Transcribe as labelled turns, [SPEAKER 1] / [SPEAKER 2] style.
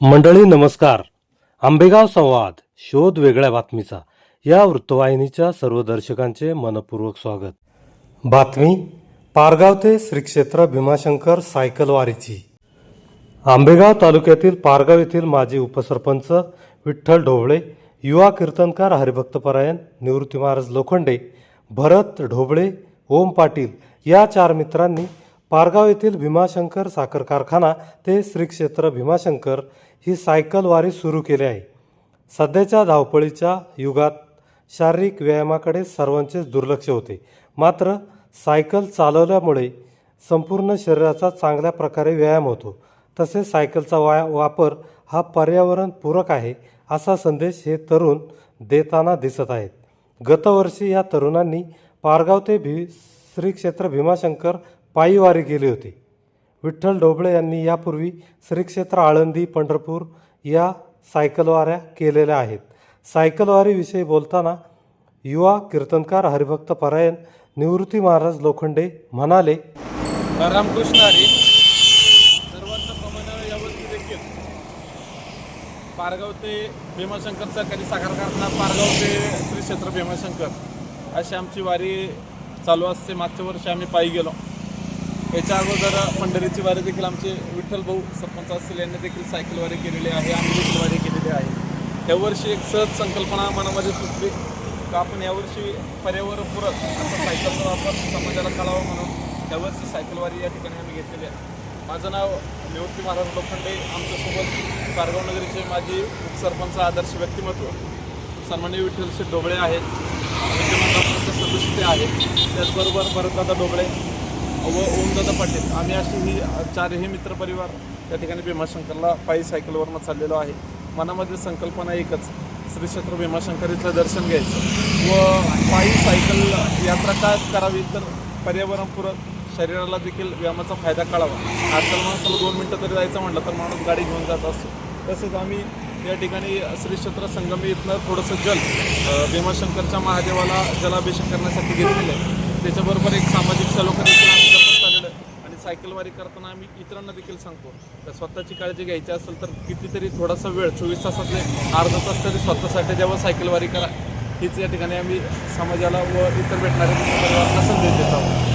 [SPEAKER 1] मंडळी नमस्कार. आंबेगाव संवाद शोध वेगळ्या बातमीचा. या वृत्तवाहिनीच्या सर्व दर्शकांचे मनपूर्वक स्वागत. बातमी पारगाव ते श्री क्षेत्र भीमाशंकर सायकलवारीची आंबेगाव तालुक्यातील पारगाव येथील माजी उपसरपंच विठ्ठल ढोबळे युवा कीर्तनकार हरिभक्तपरायण निवृत्ती महाराज लोखंडे भरत ढोबळे ओम पाटील या चार मित्रांनी पारगाव येथील भीमाशंकर साखर कारखाना ते श्री क्षेत्र भीमाशंकर ही सायकलवारी सुरू केली आहे. सध्याच्या धावपळीच्या युगात शारीरिक व्यायामाकडे सर्वांचेच दुर्लक्ष होते. मात्र सायकल चालवल्यामुळे संपूर्ण शरीराचा चांगल्या प्रकारे व्यायाम होतो. तसेच सायकलचा वाया वापर हा पर्यावरणपूरक आहे असा संदेश हे तरुण देताना दिसत आहेत. गतवर्षी या तरुणांनी पारगाव ते भी श्री क्षेत्र भीमाशंकर पायीवारी केली होती. विठ्ठल ढोबळे यांनी यापूर्वी श्री क्षेत्र आळंदी पंढरपूर या सायकलवाऱ्या केलेल्या आहेत. सायकलवारीविषयी बोलताना युवा कीर्तनकार हरिभक्त परायण निवृत्ती महाराज लोखंडे म्हणाले
[SPEAKER 2] रामकृष्ण हरी सर्वांप्रमाणे यावर्षी देखील. पारगाव ते भीमाशंकर सरकारी साखर कारखाना पारगाव ते श्री क्षेत्र भीमाशंकर अशी आमची वारी चालू असते. मागच्या वर्षी आम्ही पायी गेलो. याच्या अगोदर पंढरीची वारी देखील आमचे विठ्ठल भाऊ सरपंच असतील यांनी देखील सायकल वारी केलेली आहे आम्ही देखील वारी केलेली आहे. यावर्षी एक सहज संकल्पना मनामध्ये सुचली का आपण यावर्षी पर्यावरणपूरक असा सायकलचा वापर समाजाला कळावा म्हणून यावर्षी सायकल वारी या ठिकाणी आम्ही घेतलेली आहे. माझं नाव निवृत्ती महाराज लोखंडे आमच्यासोबत कारगाव नगरीचे माझी उपसरपंच आदर्श व्यक्तिमत्व सन्माननीय विठ्ठलचे डोबळे ढोबळे आहेत. विद्यमान सदस्य आहेत. त्याचबरोबर भरतदादा ढोबळे दादा पाटील. आम्ही अशी ही चारही मित्रपरिवार त्या ठिकाणी भीमाशंकरला पायी सायकलवरनं चाललेलो आहे. मनामध्ये संकल्पना एकच श्री क्षेत्र भीमाशंकर इथलं दर्शन घ्यायचं. व पायी सायकल यात्रा का करावी तर पर्यावरणपूरक शरीराला देखील व्यायामाचा फायदा कळावा आजकाल माणसाला दोन मिनटं तरी जायचं म्हटलं तर माणूस गाडी घेऊन जात असतो. तसेच आम्ही या ठिकाणी श्री क्षेत्र संगमी इथनं थोडंसं जल भीमाशंकरच्या महादेवाला जलाभिषेक करण्यासाठी घेतलेलं आहे त्याच्याबरोबर एक सामाजिक सलोखा देखील आम्ही करत आलेलं आहे आणि सायकलवारी करताना आम्ही इतरांना देखील सांगतो तर स्वतःची काळजी घ्यायची असेल तर कितीतरी थोडासा वेळ चोवीस तासातले अर्धा तास तरी स्वतःसाठी जेव्हा सायकलवारी करा हीच या ठिकाणी आम्ही समाजाला व इतर भेटणाऱ्या परिवारांना संदेश देत आहोत.